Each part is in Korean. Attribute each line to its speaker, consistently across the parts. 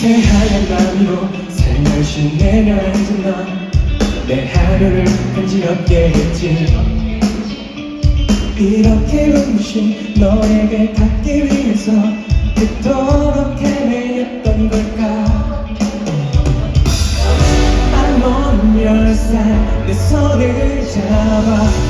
Speaker 1: 새하얀 밤으로 살며시 내려앉은 너내 하루를 간지럽게 했지. 이렇게 눈부신 너에게 닿기 위해서 그토록 헤매였던 걸까? On your side. 내 손을 잡아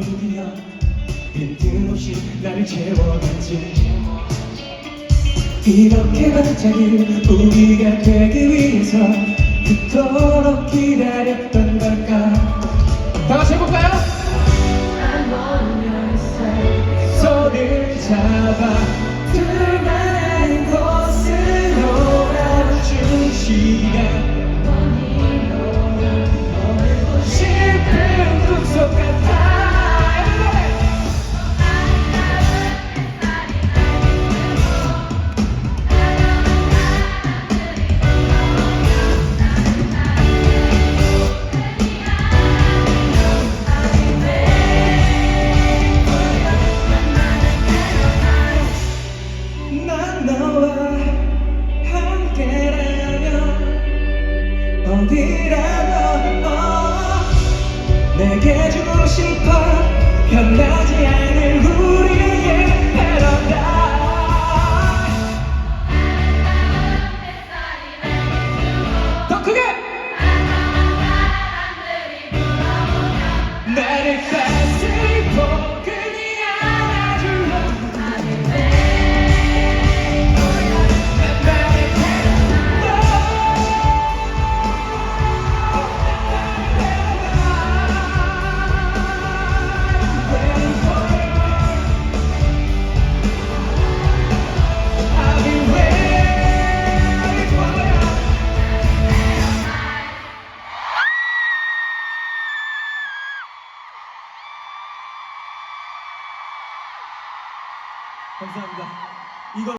Speaker 1: 기억 빈틈없이 나를 채워갔지. 이렇게 반짝일 우리가 되기 위해서 그토록 기다렸던 걸까? 다 같이 해볼까요? 손을 잡아 어디라도 어, 내게 주고 싶어 변하지 않을 우리 감사합니다.